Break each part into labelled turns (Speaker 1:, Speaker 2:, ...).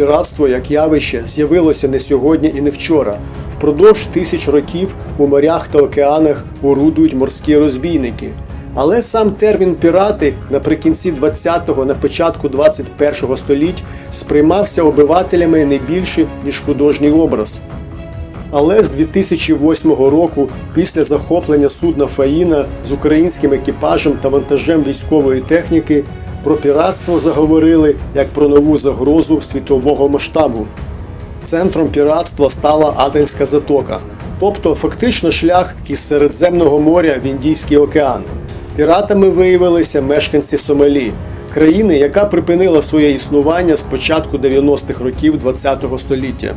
Speaker 1: Піратство як явище з'явилося не сьогодні і не вчора. Впродовж тисяч років у морях та океанах орудують морські розбійники. Але сам термін пірати наприкінці 20-го, на початку 21-го століть сприймався обивателями не більше, ніж художній образ. Але з 2008 року, після захоплення судна Фаїна з українським екіпажем та вантажем військової техніки, про піратство заговорили як про нову загрозу світового масштабу. Центром піратства стала Аденська затока, тобто фактично шлях із Середземного моря в Індійський океан. Піратами виявилися мешканці Сомалі, країни, яка припинила своє існування з початку 90-х років ХХ століття.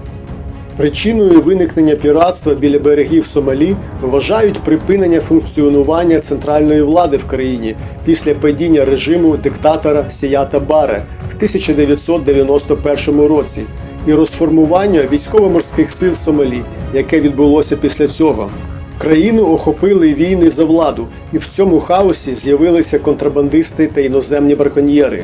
Speaker 1: Причиною виникнення піратства біля берегів Сомалі вважають припинення функціонування центральної влади в країні після падіння режиму диктатора Сіята Баре в 1991 році і розформування військово-морських сил Сомалі, яке відбулося після цього. Країну охопили війни за владу, і в цьому хаосі з'явилися контрабандисти та іноземні браконьєри.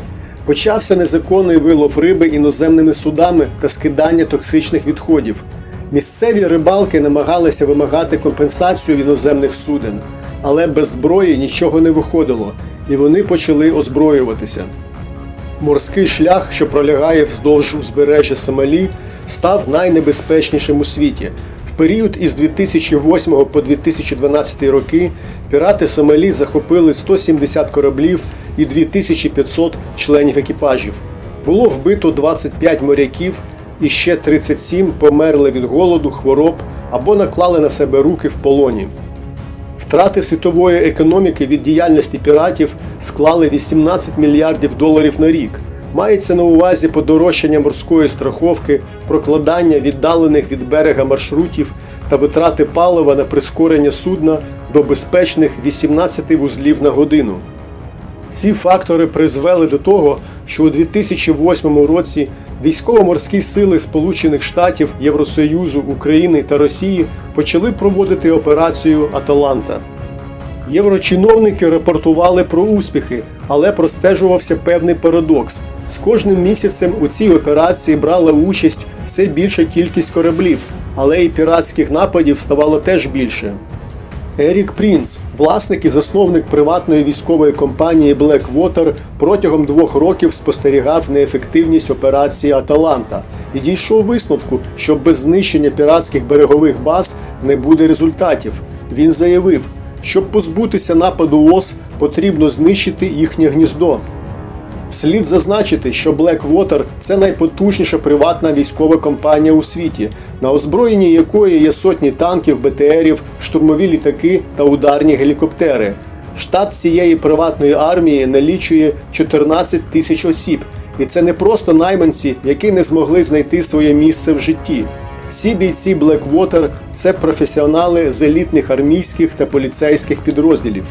Speaker 1: Почався незаконний вилов риби іноземними судами та скидання токсичних відходів. Місцеві рибалки намагалися вимагати компенсацію в іноземних суден, але без зброї нічого не виходило, і вони почали озброюватися. Морський шлях, що пролягає вздовж узбережжя Сомалі, став найнебезпечнішим у світі. В період із 2008 по 2012 роки пірати Сомалі захопили 170 кораблів і 2500 членів екіпажів. Було вбито 25 моряків і ще 37 померли від голоду, хвороб або наклали на себе руки в полоні. Втрати світової економіки від діяльності піратів склали 18 мільярдів доларів на рік. Мається на увазі подорожчання морської страховки, прокладання віддалених від берега маршрутів та витрати палива на прискорення судна до безпечних 18 вузлів на годину. Ці фактори призвели до того, що у 2008 році військово-морські сили Сполучених Штатів, Євросоюзу, України та Росії почали проводити операцію Аталанта. Єврочиновники рапортували про успіхи, але простежувався певний парадокс. З кожним місяцем у цій операції брала участь все більша кількість кораблів, але і піратських нападів ставало теж більше. Ерік Прінц, власник і засновник приватної військової компанії Blackwater, протягом двох років спостерігав неефективність операції Аталанта і дійшов висновку, що без знищення піратських берегових баз не буде результатів. Він заявив, щоб позбутися нападу ОС, потрібно знищити їхнє гніздо. Слід зазначити, що Blackwater – це найпотужніша приватна військова компанія у світі, на озброєнні якої є сотні танків, БТРів, штурмові літаки та ударні гелікоптери. Штат цієї приватної армії налічує 14 тисяч осіб, і це не просто найманці, які не змогли знайти своє місце в житті. Всі бійці Blackwater – це професіонали з елітних армійських та поліцейських підрозділів.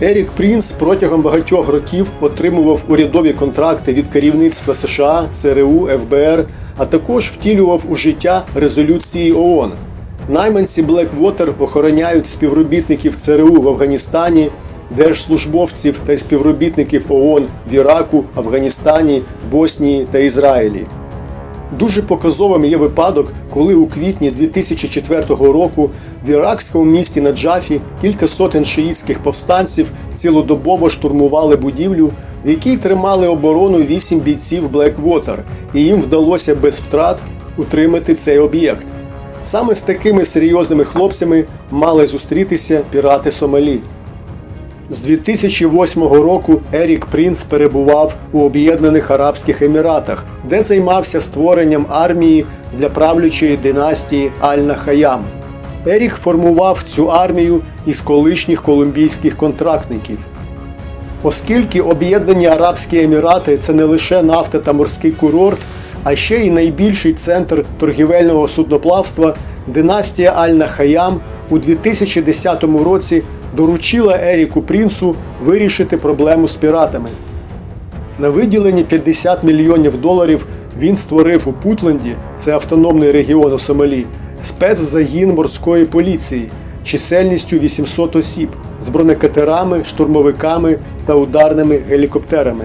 Speaker 1: Ерік Прінс протягом багатьох років отримував урядові контракти від керівництва США, ЦРУ, ФБР, а також втілював у життя резолюції ООН. Найманці Blackwater охороняють співробітників ЦРУ в Афганістані, держслужбовців та співробітників ООН в Іраку, Афганістані, Боснії та Ізраїлі. Дуже показовим є випадок, коли у квітні 2004 року в іракському місті Наджафі кілька сотень шиїтських повстанців цілодобово штурмували будівлю, в якій тримали оборону вісім бійців Blackwater, і їм вдалося без втрат утримати цей об'єкт. Саме з такими серйозними хлопцями мали зустрітися пірати Сомалі. З 2008 року Ерік Прінц перебував у Об'єднаних Арабських Еміратах, де займався створенням армії для правлячої династії Аль-Нахаям. Ерік формував цю армію із колишніх колумбійських контрактників. Оскільки Об'єднані Арабські Емірати це не лише нафта та морський курорт, а ще й найбільший центр торгівельного судноплавства, династія Аль-Нахаям у 2010 році доручила Еріку Прінсу вирішити проблему з піратами. На виділені 50 мільйонів доларів він створив у Путленді, це автономний регіон у Сомалі, спецзагін морської поліції чисельністю 800 осіб з бронекатерами, штурмовиками та ударними гелікоптерами.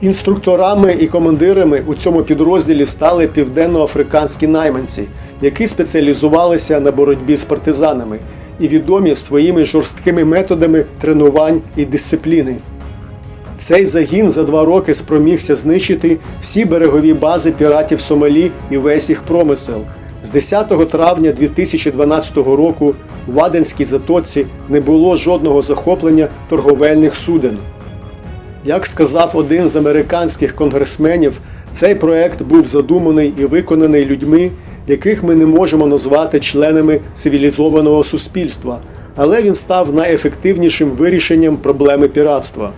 Speaker 1: Інструкторами і командирами у цьому підрозділі стали південноафриканські найманці, які спеціалізувалися на боротьбі з партизанами і відомі своїми жорсткими методами тренувань і дисципліни. Цей загін за два роки спромігся знищити всі берегові бази піратів Сомалі і весь їх промисел. З 10 травня 2012 року в Аденській затоці не було жодного захоплення торговельних суден. Як сказав один з американських конгресменів, цей проект був задуманий і виконаний людьми, яких ми не можемо назвати членами цивілізованого суспільства, але він став найефективнішим вирішенням проблеми піратства.